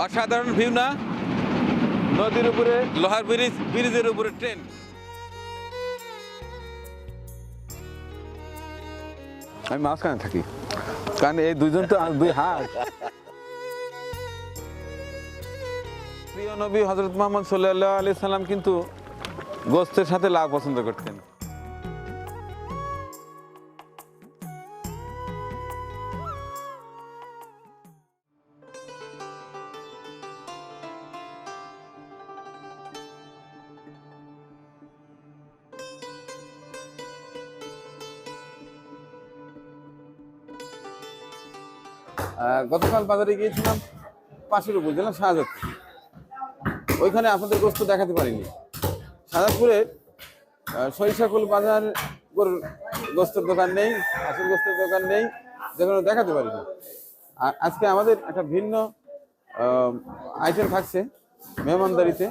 অসাধারণ ভিউ না? নদীর উপরে লোহার ব্রিজ ব্রিজের উপরে ট্রেন। আমি মাঝখানে থাকি। কারণ এই দুইজন তো দুই হাত। প্রিয় নবী হজরত মোহাম্মদ সাল্লাহ আলি সাল্লাম কিন্তু গোস্তের সাথে লাভ পছন্দ করতেন। গতকাল বাজারে গিয়েছিলাম পাশের উপজেলা শাহজাদপুর। ওইখানে আপনাদের গোস্ত দেখাতে পারিনি। শাহজাদপুরে সরিষাকুল বাজার গোস্তের দোকান নেই আসল গোস্তের দোকান নেই, যেগুলো দেখাতে পারিনি। আর আজকে আমাদের একটা ভিন্ন আইটেম থাকছে মেহমানদারিতে।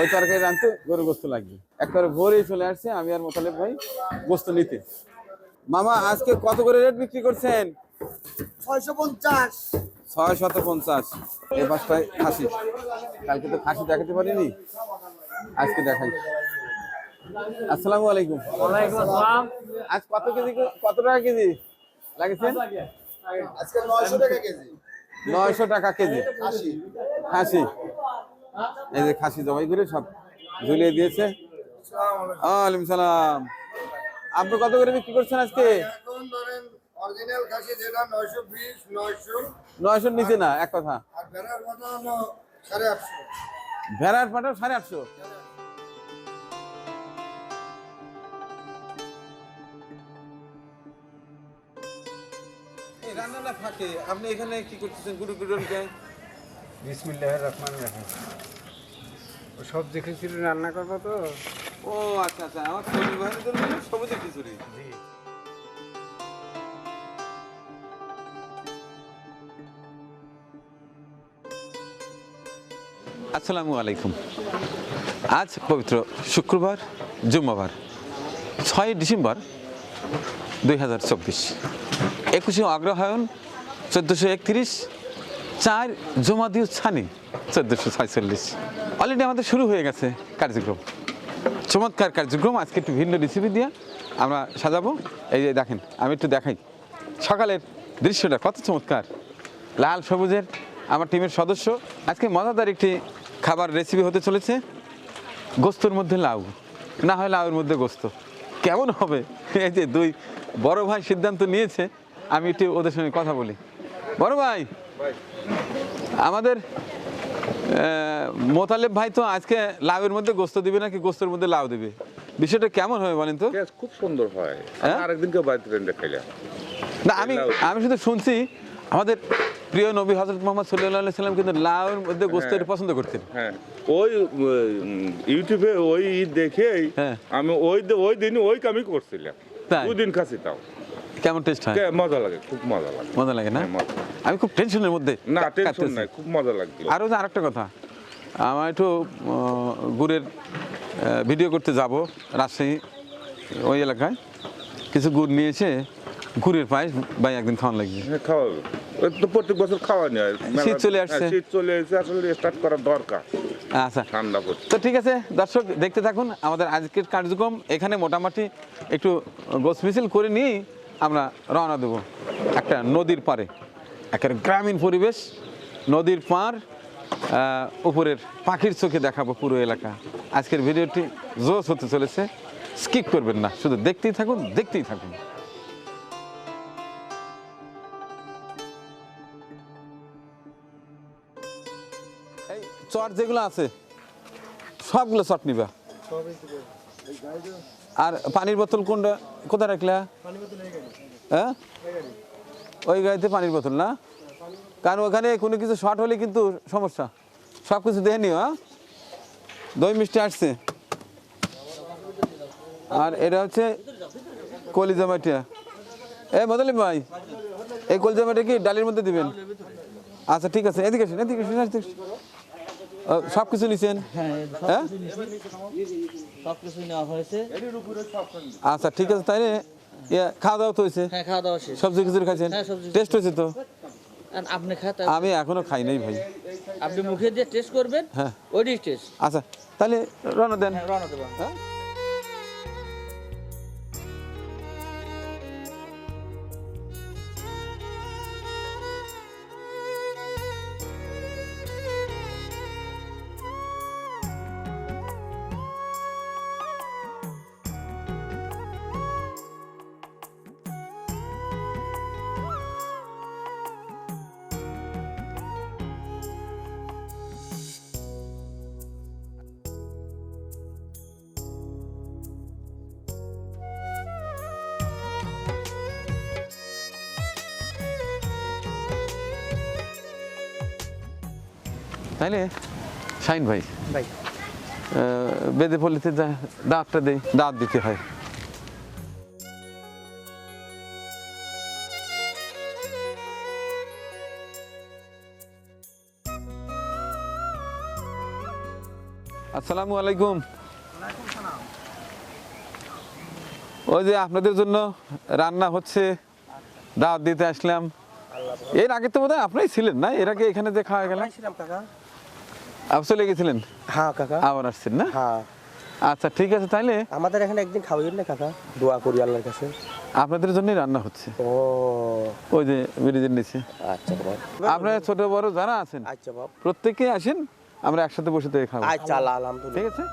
ওই তরকারি রাঁধতে গরু গোস্ত লাগবে। একবারে ভোরেই চলে আসছে, আমি আর মোতালেব ভাই গোস্ত নিতে। মামা, আজকে কত করে রেট বিক্রি করছেন? ছয়শো পঞ্চাশ। ছয় শত পঞ্চাশ পাঁচটায় খাসি। কালকে তো খাসি দেখাতে পারিনি আজকে দেখাই। আসসালামু আলাইকুম। আজ কত কেজি কত টাকা কেজি লাগেছে আজকে নয়শো টাকা কেজি। নয়শো টাকা কেজি। খাসি। এই যে খাসি জবাই করে সব ঝুলিয়ে দিয়েছে। ওয়ালাইকুম সালাম। আপনি কত করে বিক্রি করছেন আজকে? অরিজিনাল খাসি যেটা নয়শো বিশ নয়শো। নয়শোর নিচে না এক কথা। আর ভেড়ার হলো সাড়ে আটশো। ভেড়ার পাটাও সাড়ে আটশো। এই রান্নাটা ফাঁকে আপনি এখানে কি করতেছেন? গুরু গুরুকে বিসমিল্লাহ রহমান রাহিম। ও সব দেখেছিল রান্না করব তো? ও আচ্ছা আচ্ছা। আমার শরীর সবুজের খিচুড়ি। আসসালামু আলাইকুম। আজ পবিত্র শুক্রবার, জুম্মাবার, ছয় ডিসেম্বর দুই হাজার চব্বিশ। একুশে অগ্রহায়ণ চোদ্দোশো একত্রিশ, চার জমাদিও ছানি চোদ্দোশো ছয়চল্লিশ। অলরেডি আমাদের শুরু হয়ে গেছে কার্যক্রম। চমৎকার কার্যক্রম, আজকে একটু ভিন্ন রেসিপি দিয়ে আমরা সাজাবো। এই যে দেখেন, আমি একটু দেখাই। সকালের দৃশ্যটা কত চমৎকার। লাল সবুজের, আমার টিমের সদস্য। আজকে মজাদার একটি খাবার রেসিপি হতে চলেছে। গোস্তর মধ্যে লাউ। না হয় লাউয়ের মধ্যে গোস্ত। কেমন হবে? এই যে দুই বড় ভাই সিদ্ধান্ত নিয়েছে আমি একটু ওদের সঙ্গে কথা বলি। বড় ভাই আমাদের মোতালেব ভাই তো আজকে লাউয়ের মধ্যে গোস্ত দিবে নাকি গোস্তের মধ্যে লাউ দিবে? বিষয়টা কেমন হবে বলেন তো? খুব সুন্দর হয়। হ্যাঁ? আরেকদিনকে বাড়িতে রেন্ডে না আমি আমি শুধু শুনছি আমাদের প্রিয় নবী হজরত মোহাম্মদ সাল্লাহ সাল্লাম কিন্তু লাউয়ের মধ্যে গোস্তের পছন্দ করতেন। হ্যাঁ। ওই ইউটিউবে ওই দেখেই হ্যাঁ। আমি ওই ওই দিন ওই কামই করছিলাম। তাই? দুই দিন খাসি তাও। কেমন টেস্ট হয়? মজা লাগে খুব মজা লাগে। মজা লাগে না? হ্যাঁ, আমি খুব টেনশনের মধ্যে না টেনশন নাই খুব মজা লাগছিল আরও যে আরেকটা কথা আমার একটু গুড়ের ভিডিও করতে যাব রাজশাহী ওই এলাকায়। কিছু গুড় নিয়ে গুড়ের পায়েস ভাই একদিন খাওয়ান লাগবে। হ্যাঁ খাওয়াবে। তো প্রত্যেক বছর খাওয়া নেয়। শীত চলে আসছে। শীত চলে এসেছে আসলে স্টার্ট করা দরকার। আচ্ছা। ঠান্ডা পড়ছে। তো ঠিক আছে দর্শক দেখতে থাকুন আমাদের আজকের কার্যক্রম এখানে মোটামুটি একটু গোছ মিছিল করে নিয়েই আমরা রওনা দেবো। একটা নদীর পারে একটা গ্রামীণ পরিবেশ নদীর পার আহ, উপরের পাখির চোখে দেখাবো পুরো এলাকা। আজকের ভিডিওটি জোশ হতে চলেছে। স্কিপ করবেন না শুধু দেখতেই থাকুন দেখতেই থাকুন। চট যেগুলো আছে, সবগুলো চট নিবা। আর পানির বোতল কোনটা, কোথায় রাখলা? হ্যাঁ? ওই গাড়িতে পানির বোতল না? কারণ ওখানে কোনো কিছু শর্ট হলে কিন্তু সমস্যা। সব কিছু দেখে নিও হ্যাঁ? দই মিষ্টি আসছে। আর এটা হচ্ছে কলিজা মাটিয়া। এ মদলি ভাই, এই কলিজা মাটি কি ডালের মধ্যে দিবেন? আচ্ছা ঠিক আছে। এদিকে এদিকে আসেন এদিকে আসেন। ও, সব কিছু নিছেন? হ্যাঁ সব কিছু নেওয়া হয়েছে। আচ্ছা ঠিক আছে তাই খাওয়া দাওয়া তো হয়েছে? হ্যাঁ সবজি কিছু খাইছেন? হ্যাঁ, টেস্ট হয়েছে তো? আপনি আমি এখনও খাই নাই ভাই। আপনি মুখে দিয়ে টেস্ট করবেন হ্যাঁ। ওই টেস্ট। আচ্ছা তাহলে রওনা দেন। রওনা দেবেন হ্যাঁ? তাইলে শাইন ভাই। ভাই। বেদে পল্লীতে দাঁতটা দেই দাঁত দিতে হয়। আসসালামু আলাইকুম। ওই যে আপনাদের জন্য রান্না হচ্ছে দাওয়াত দিতে আসলাম। এর আগে তো বোধহয় আপনাই ছিলেন না? এর আগে এখানে যে খাওয়া গেলাম আপনি চলে গেছিলেন? হ্যাঁ কাকা। আবার আসছেন না? হ্যাঁ। আচ্ছা ঠিক আছে তাইলে আমাদের এখানে একদিন খাওয়াইন না কাকা? দোয়া করি আল্লাহর কাছে। আপনাদের জন্যই রান্না হচ্ছে। ও। ওই যে ব্রিজের নিচে। আচ্ছা বাবা। আপনারা ছোট বড় যারা আছেন আচ্ছা বাবা। প্রত্যেকে আসেন আমরা একসাথে বসে থেকে খাব। আচ্ছা আলহামদুলিল্লাহ। ঠিক আছে?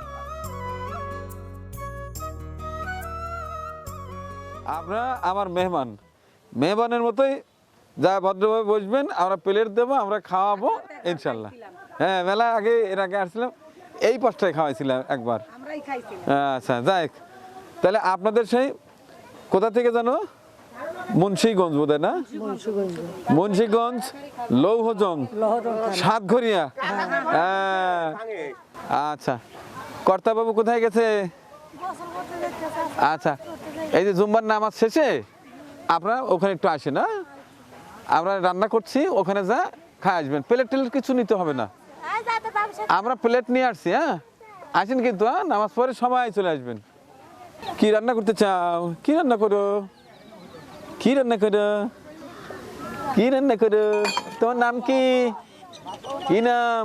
আপনারা আমার মেহমান। মেহমানের মতোই যা ভদ্রভাবে বসবেন আমরা প্লেট দেবো আমরা খাওয়াবো ইনশাল্লাহ। হ্যাঁ মেলা আগে এর আগে আসছিলাম এই পাশটায় খাওয়াইছিলাম একবার। আচ্ছা যাই তাহলে আপনাদের সেই কোথা থেকে জানো মুন্সিগঞ্জ বোধ না? মুন্সিগঞ্জ লৌহজং সাতঘরিয়া। হ্যাঁ আচ্ছা। কর্তাবাবু কোথায় গেছে? আচ্ছা এই যে জুম্বার নামাজ শেষে আপনারা ওখানে একটু আসেন না আমরা রান্না করছি ওখানে যা খাই আসবেন। প্লেট টেলেট কিছু নিতে হবে না। আমরা প্লেট নিয়ে আসছি হ্যাঁ? আসেন কিন্তু হ্যাঁ নামাজ পরে সময় চলে আসবেন। কি রান্না করতে চাও? কি রান্না করো? কি রান্না করো? কি রান্না করো? তোমার নাম কি? কি নাম?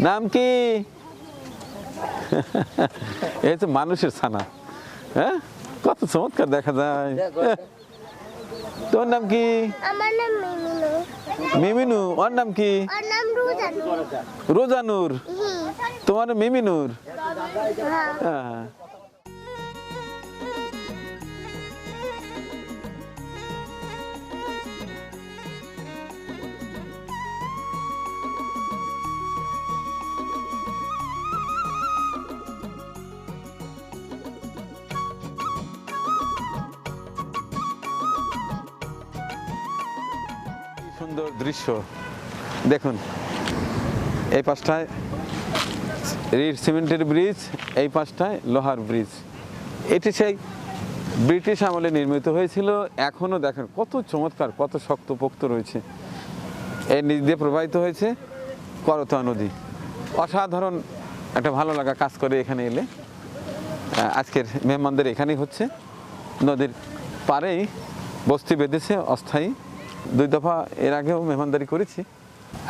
নাম কি? এই তো মানুষের ছানা হ্যাঁ? কত চমৎকার দেখা যায়। তোমার নাম কি? আমার নাম মিমিনু। মিমিনু ওর নাম কি? ওর নাম রোজানুর। রোজানুর তোমার মিমিনুর? হ্যাঁ। দৃশ্য। দেখুন, এই পাশটায় রিড সিমেন্টের ব্রিজ, এই পাশটায় লোহার ব্রিজ। এটি সেই ব্রিটিশ আমলে নির্মিত হয়েছিল। এখনও দেখেন কত চমৎকার, কত শক্তপোক্ত রয়েছে। এর নিচ দিয়ে প্রবাহিত হয়েছে করতোয়া নদী। অসাধারণ একটা ভালো লাগা কাজ করে এখানে এলে। আজকের মেহমানদের এখানেই হচ্ছে। নদীর পাড়েই বস্তি বেঁধেছে অস্থায়ী দুই দফা এর আগেও মেহমানদারি করেছি।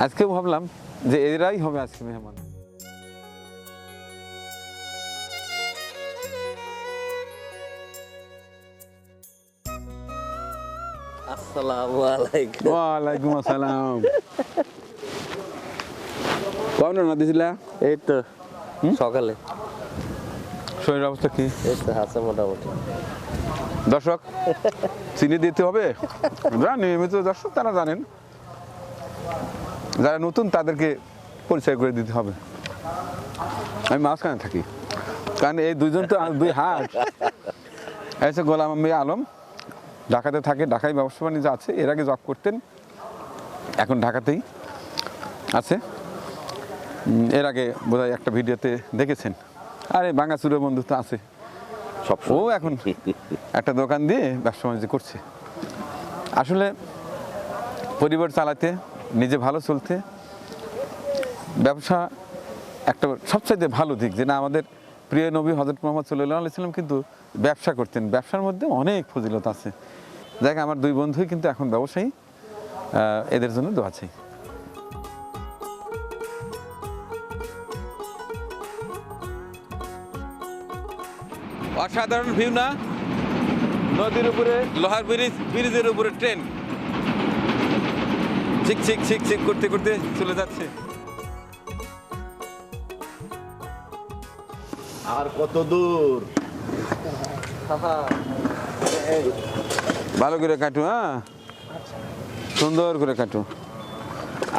আজকেও ভাবলাম যে এরাই হবে আজকে মেহমান। আসসালামু আলাইকুম। ওয়ালাইকুম আসসালাম। কেমন না দিছিলা? এই তো সকালে। শরীর অবস্থা কি? এই তো আছে মোটামুটি। দর্শক, চিনি দিতে হবে? যারা নিয়মিত দর্শক, তারা জানেন। যারা নতুন, তাদেরকে পরিচয় করে দিতে হবে। আমি মাঝখানে থাকি। কারণ এই দুইজন তো দুই হাত এসে গোলাম আম্বি আলম, ঢাকাতে থাকে, ঢাকায় ব্যবসা বাণিজ্য আছে, এর আগে জব করতেন, এখন ঢাকাতেই আছে। এর আগে বোধহয় একটা ভিডিওতে দেখেছেন। আরে বাঙ্গাচুরের বন্ধু তো আছে। সব ও, এখন একটা দোকান দিয়ে ব্যবসা বাণিজ্য করছে। আসলে পরিবার চালাতে, নিজে ভালো চলতে, ব্যবসা একটা সবচাইতে ভালো দিক। যে না আমাদের প্রিয় নবী হজরত মোহাম্মদ সাল্লাহ আলাইসাল্লাম কিন্তু ব্যবসা করতেন। ব্যবসার মধ্যে অনেক ফজিলত আছে। দেখ, আমার দুই বন্ধুই কিন্তু এখন ব্যবসায়ী এদের জন্য দোয়া চাই। অসাধারণ ভিউ না? নদীর উপরে। লোহার ব্রিজ ব্রিজের উপরে ট্রেন। চিক চিক চিক চিক করতে করতে চলে যাচ্ছে। আর কত দূর? ভালো করে কাটু হ্যাঁ? সুন্দর করে কাটু।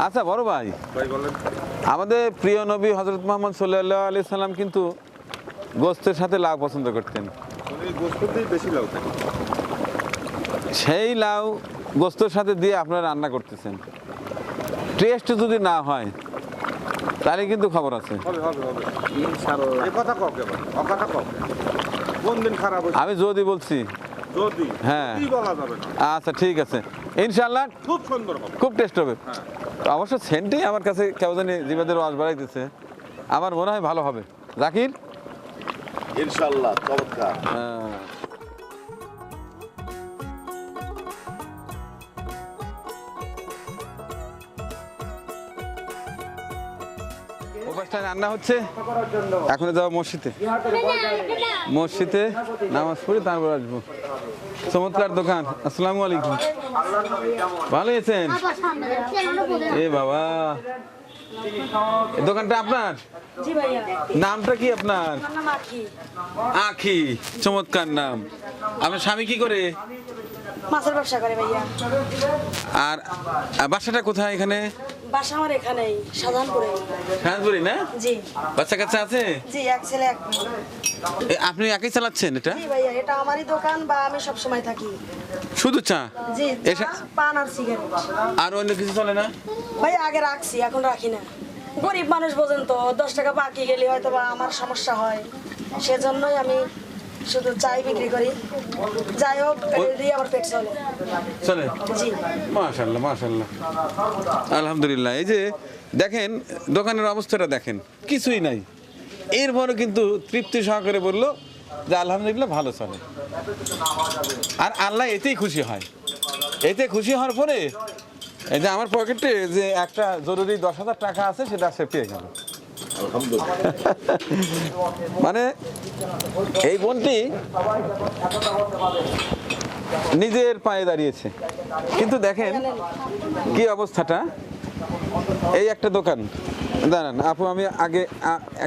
আচ্ছা বড় ভাই। ভাই আমাদের প্রিয় নবী হজরত মোহাম্মদ সাল্লাহ আলি সাল্লাম কিন্তু গোস্তের সাথে লাউ পছন্দ করতেন। সেই লাউ গোস্তর সাথে দিয়ে আপনারা রান্না করতেছেন। টেস্ট যদি না হয় তাহলে কিন্তু খবর আছে। হবে হবে হবে। এ কথা কও কে ভাই? অকথা কও। কোন দিন খারাপ আমি যদি বলছি। হ্যাঁ। কি বলা যাবে না। আচ্ছা ঠিক আছে। ইনশাল্লাহ খুব সুন্দর খুব টেস্ট হবে। হ্যাঁ। অবশ্য সেন্টই আমার কাছে কেউ জানি জিবাদের রস বাড়াইতেছে আমার মনে হয় ভালো হবে। জাকির? রান্না হচ্ছে। এখন যাব মসজিদে। মসজিদে নামাজ পড়ে তারপর আসব। চমৎকার দোকান। আসসালামু আলাইকুম। ভালো আছেন? এ বাবা। দোকানটা আপনার? জি ভাইয়া। নামটা কি আপনার? আখি চমৎকার নাম। আপনার স্বামী কি করে? মাছের ব্যবসা করে ভাইয়া। আর আর বাসাটা কোথায় এখানে? বাসা আমার এখানেই সাধারণপুরে না? জি। বাচ্চা কাচ্চা আছে? জি এক ছেলে এক আপনি একাই চালাচ্ছেন এটা? জি ভাইয়া এটা আমারই দোকান বা আমি সব সময় থাকি। শুধু চা? জি চা, পান আর সিগারেট। আর অন্য কিছু চলে না? ভাইয়া আগে রাখছি এখন রাখি না। গরিব মানুষ বোঝেন তো দশ টাকা বাকি গেলে হয়তো বা আমার সমস্যা হয়। সেজন্যই আমি শুধু চাই বিক্রি করি। যাই হোক দিয়ে আমার পেট চলে। চলে? মাশাল্লাহ মাশাল্লাহ আলহামদুলিল্লাহ এই যে দেখেন দোকানের অবস্থাটা দেখেন কিছুই নাই। এরপরও কিন্তু তৃপ্তি সহকারে বলল যে আলহামদুলিল্লাহ ভালো চলে। আর আল্লাহ এতেই খুশি হয়। এতে খুশি হওয়ার পরে এই যে আমার পকেটে যে একটা জরুরি দশ হাজার টাকা আছে সেটা সে পেয়ে গেল। মানে এই বোনটি নিজের পায়ে দাঁড়িয়েছে। কিন্তু দেখেন কি অবস্থাটা। এই একটা দোকান। দাঁড়ান আপু আমি আগে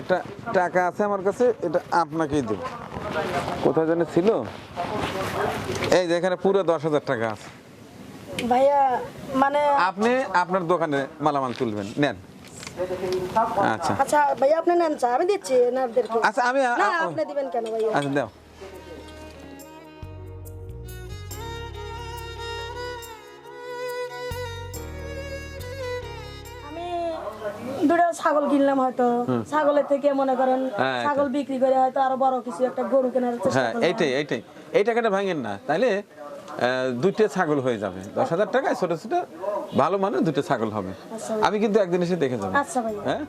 একটা টাকা আছে আমার কাছে এটা আপনাকেই দেব। কোথায় যেন ছিল? এই যে এখানে পুরো দশ হাজার টাকা আছে। ভাইয়া মানে আপনি আপনার দোকানে মালামাল তুলবেন। নেন। আচ্ছা। আচ্ছা ভাইয়া আপনি নেন চা আমি দিচ্ছি আচ্ছা আমি না আপনি দিবেন কেন ভাইয়া? আচ্ছা দাও। দুটো ছাগল কিনলাম হয়তো। ছাগলের থেকে মনে করেন হ্যাঁ, ছাগল বিক্রি করে হয়তো আরও বড় কিছু একটা গরু কেনার চেষ্টা হ্যাঁ এইটাই এইটাই। এই টাকাটা ভাঙেন না আহ, দুইটা ছাগল হয়ে যাবে। দশ হাজার টাকায় ছোট ছোট ভালো মানে দুটো ছাগল হবে। আচ্ছা। আমি কিন্তু একদিন এসে দেখে যাব। আচ্ছা হ্যাঁ?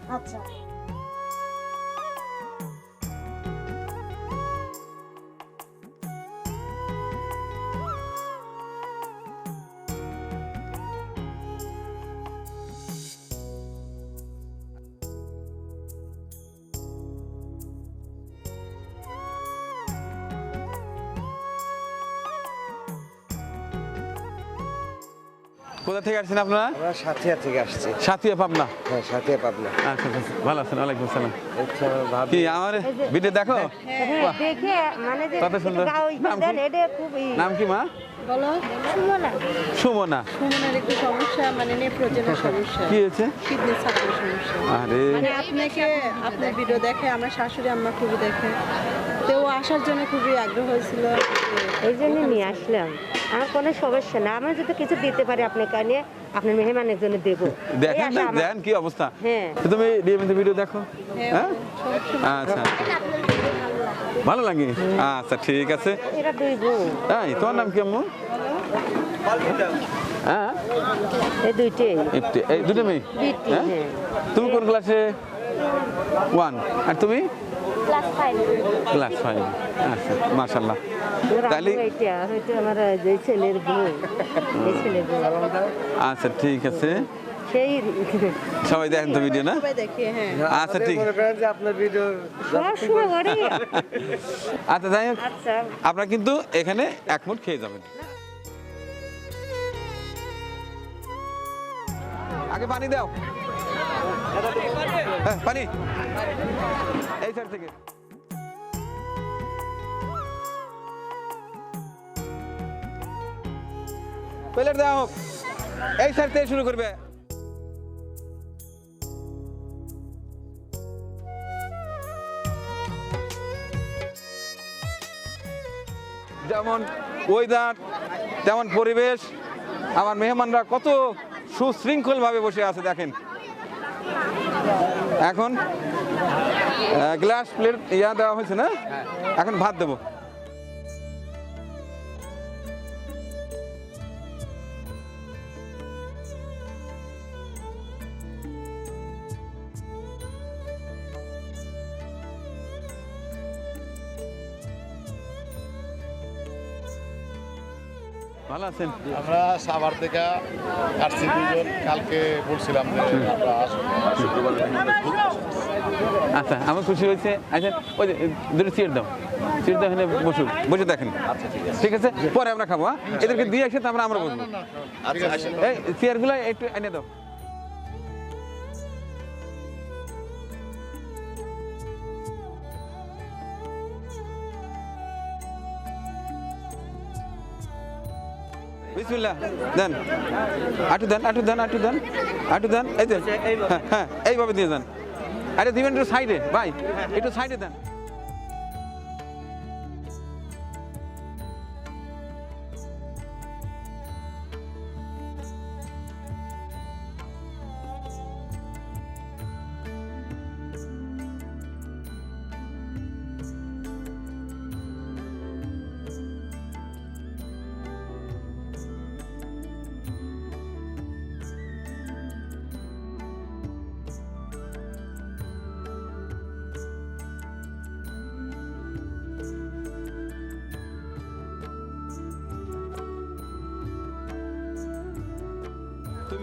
কোথা থেকে আসছেন আপনারা? আমরা সাথিয়া থেকে আসছি। সাথিয়া পাবনা? হ্যাঁ সাথিয়া পাবনা। আচ্ছা আচ্ছা, ভালো আছেন ওয়ালাইকুম আসসালাম। আচ্ছা কি আমার? ভিডিও দেখো? দেখে মানে যে কত সুন্দর। নাম কি? নাম কি মা? সুমনা। সুমনা। সুমনের একটু সমস্যা মানে নেফ্রোজেনের সমস্যা। কি হয়েছে? কিডনি ছাত্রের সমস্যা। আরে। মানে আপনাকে আপনার ভিডিও দেখে আমার শাশুড়ি আম্মা খুবই দেখে। তো আসার জন্য খুবই আগ্রহ হয়েছিল। এই জন্য নিয়ে আসলাম। আমার কোনো সমস্যা না। আমার যদি কিছু দিতে পারি আপনাকে নিয়ে আপনার মেহমানের জন্য দেবো। দেখেন আশা না আমার। দেখেন কি অবস্থা। হ্যাঁ। তুমি নিয়মিত ভিডিও দেখো। হ্যাঁ আচ্ছা। ভালো লাগে। আচ্ছা ঠিক আছে। এরা দুই বোন এই তোমার নাম কি আম্মু? হ্যাঁ? এই দুইটাই এই দুটো মেয়ে? হ্যাঁ? হ্যাঁ। তুমি কোন ক্লাসে ওয়ান আর তুমি? ক্লাস ফাইভ আচ্ছা মাশাল্লাহ তাহলে আচ্ছা ঠিক আছে। সবাই দেখেন তো ভিডিও না? সবাই দেখে হ্যাঁ। আচ্ছা ঠিক। আচ্ছা যাই হোক। আচ্ছা। আপনারা কিন্তু এখানে এক মুঠ খেয়ে যাবেন। আগে পানি দাও। হ্যাঁ, পানি। এই সাইড থেকে। প্লেট দাও এই সাইড থেকে শুরু করবে। যেমন ওয়েদার তেমন পরিবেশ আমার মেহমানরা কত সুশৃঙ্খলভাবে বসে আছে দেখেন। এখন গ্লাস প্লেট ইয়া দেওয়া হয়েছে না? এখন ভাত দেবো। ভালো আছেন? আমরা সাভার থেকে আসছি দুজন। কালকে বলছিলাম যে আমরা আচ্ছা আমার খুশি হয়েছে। আচ্ছা ওই যে দুটো সিট দাও। সিট দাও এখানে বসুক বসে দেখেন। ঠিক আছে। পরে আমরা খাব হ্যাঁ? এদেরকে দিয়ে একসাথে আমরা আমরা বসবো। এই চেয়ারগুলো একটু এনে দাও। বিসমিল্লাহ। দেন। আটু দেন আটু দেন আটু দেন আটু দেন, এই দেন হ্যাঁ হ্যাঁ এইভাবে দিয়ে দেন। আরে দিবেন একটু সাইডে, ভাই, একটু সাইডে দেন।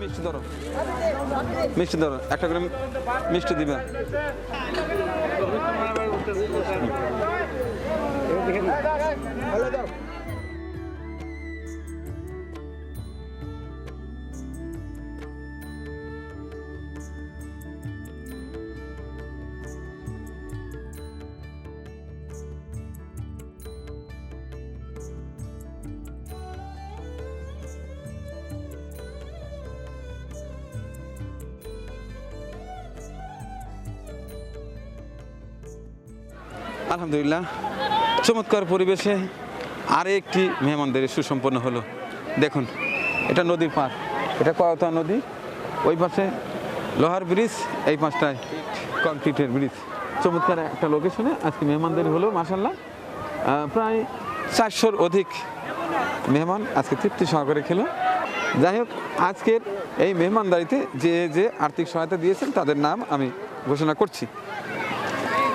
মিষ্টি ধরো। মিষ্টি ধরো একটা করে মিষ্টি দিবে। আলহামদুলিল্লাহ। চমৎকার পরিবেশে আরেকটি মেহমানদের সুসম্পন্ন হলো। দেখুন, এটা নদীর পার এটা কয়তা নদী। ওই পাশে লোহার ব্রিজ, এই পাশটায় কংক্রিটের ব্রিজ। চমৎকার একটা লোকেশনে আজকে মেহমানদের হলো মাসাল্লাহ প্রায় চারশোর অধিক মেহমান আজকে তৃপ্তি সহকারে খেলো। যাই হোক, আজকের এই মেহমানদারিতে যে যে আর্থিক সহায়তা দিয়েছেন, তাদের নাম আমি ঘোষণা করছি।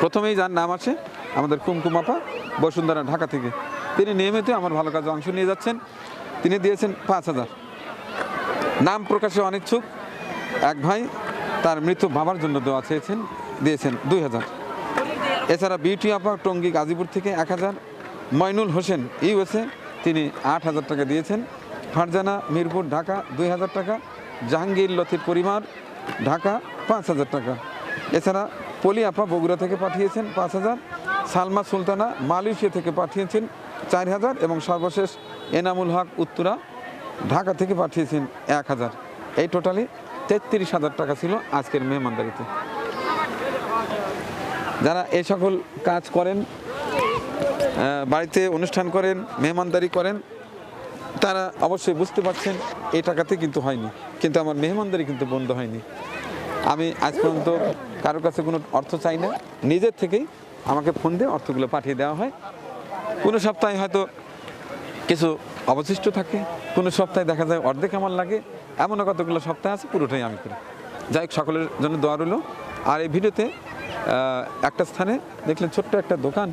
প্রথমেই যার নাম আছে আমাদের কুমকুমাপা বসুন্ধরা, ঢাকা থেকে। তিনি নিয়মিত আমার ভালো কাজে অংশ নিয়ে যাচ্ছেন। তিনি দিয়েছেন পাঁচ হাজার। নাম প্রকাশে অনিচ্ছুক। এক ভাই তার মৃত্যু বাবার জন্য দেওয়া চেয়েছেন, দিয়েছেন দুই হাজার। এছাড়া বিউটি আপা টঙ্গী গাজীপুর থেকে এক হাজার। ময়নুল হোসেন ইউএসএ, তিনি আট হাজার টাকা দিয়েছেন। ফারজানা মিরপুর, ঢাকা, দুই হাজার টাকা। জাহাঙ্গীর লতির পরিবার ঢাকা, পাঁচ হাজার টাকা। এছাড়া পলি আপা বগুড়া থেকে পাঠিয়েছেন পাঁচ হাজার। সালমা সুলতানা মালয়েশিয়া থেকে পাঠিয়েছেন চার হাজার এবং সর্বশেষ এনামুল হক উত্তরা ঢাকা থেকে পাঠিয়েছেন এক হাজার। এই টোটালি তেত্রিশ হাজার টাকা ছিল আজকের মেহমানদারিতে। যারা এই সকল কাজ করেন বাড়িতে অনুষ্ঠান করেন, মেহমানদারি করেন, তারা অবশ্যই বুঝতে পারছেন এই টাকাতে কিন্তু হয়নি। কিন্তু আমার মেহমানদারি কিন্তু বন্ধ হয়নি। আমি আজ পর্যন্ত কারোর কাছে কোনো অর্থ চাই না। নিজের থেকেই আমাকে ফোন দিয়ে অর্থগুলো পাঠিয়ে দেওয়া হয়। কোনো সপ্তাহে হয়তো কিছু অবশিষ্ট থাকে, কোনো সপ্তাহে দেখা যায় অর্ধেক আমার লাগে। এমনও কতগুলো সপ্তাহ আছে, পুরোটাই আমি করি। যাই হোক, সকলের জন্য দোয়া রইল। আর এই ভিডিওতে একটা স্থানে দেখলেন ছোট্ট একটা দোকান,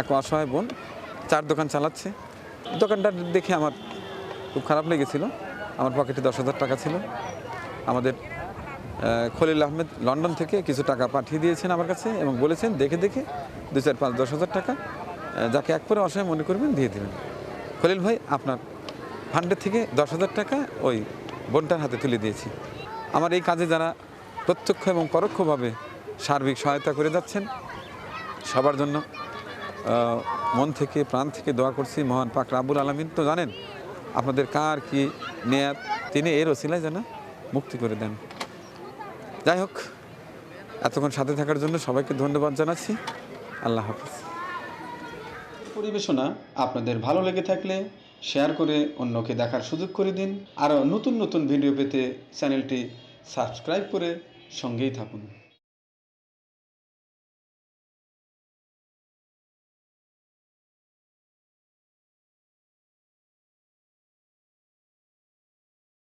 এক অসহায় বোন, চার দোকান চালাচ্ছে। দোকানটা দেখে আমার খুব খারাপ লেগেছিল। আমার পকেটে দশ হাজার টাকা ছিল। আমাদের খলিল আহমেদ লন্ডন থেকে কিছু টাকা পাঠিয়ে দিয়েছেন আমার কাছে এবং বলেছেন, দেখে দেখে দু চার পাঁচ দশ হাজার টাকা যাকে এক পরে অসহায় মনে করবেন দিয়ে দেবেন। খলিল ভাই, আপনার ফান্ডের থেকে দশ হাজার টাকা ওই বোনটার হাতে তুলে দিয়েছি। আমার এই কাজে যারা প্রত্যক্ষ এবং পরোক্ষভাবে সার্বিক সহায়তা করে যাচ্ছেন, সবার জন্য মন থেকে, প্রাণ থেকে দোয়া করছি মহান পাক রাবুল আলমিন। তো জানেন, আপনাদের কার কি নেয়াত, তিনি এর ওসিলায় যেন মুক্তি করে দেন। যাই হোক, এতক্ষণ সাথে থাকার জন্য সবাইকে ধন্যবাদ জানাচ্ছি। আল্লাহ হাফিজ। পরিবেশনা আপনাদের ভালো লেগে থাকলে শেয়ার করে অন্যকে দেখার সুযোগ করে দিন। আরও নতুন নতুন ভিডিও পেতে চ্যানেলটি সাবস্ক্রাইব করে সঙ্গেই থাকুন।